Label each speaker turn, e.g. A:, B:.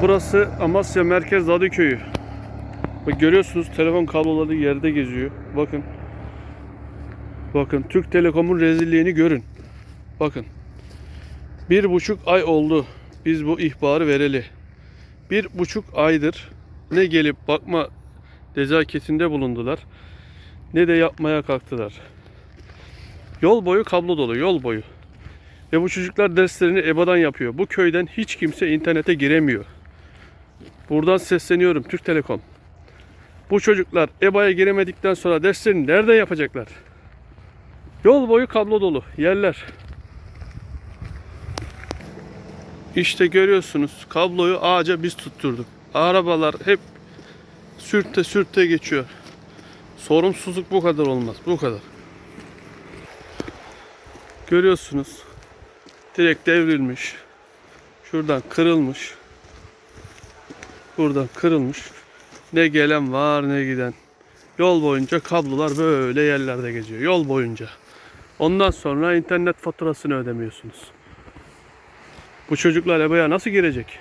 A: Burası Amasya Merkez Dadıköy'ü. Bak görüyorsunuz telefon kabloları yerde geziyor. Bakın. Bakın Türk Telekom'un rezilliğini görün. Bakın. Bir buçuk ay oldu biz bu ihbarı vereli. Bir buçuk aydır ne gelip bakma nezaketinde bulundular ne de yapmaya kalktılar. Yol boyu kablo dolu, yol boyu. Ve bu çocuklar derslerini EBA'dan yapıyor. Bu köyden hiç kimse internete giremiyor. Buradan sesleniyorum Türk Telekom. Bu çocuklar EBA'ya giremedikten sonra derslerini nerede yapacaklar? Yol boyu kablo dolu yerler. İşte görüyorsunuz kabloyu ağaca biz tutturduk. Arabalar hep sürte sürte geçiyor. Sorumsuzluk bu kadar olmaz. Bu kadar. Görüyorsunuz. Direkt devrilmiş. Şuradan kırılmış. Buradan kırılmış. Ne gelen var ne giden. Yol boyunca kablolar böyle yerlerde geziyor. Yol boyunca. Ondan sonra internet faturasını ödemiyorsunuz. Bu çocuklar EBA'ya nasıl girecek?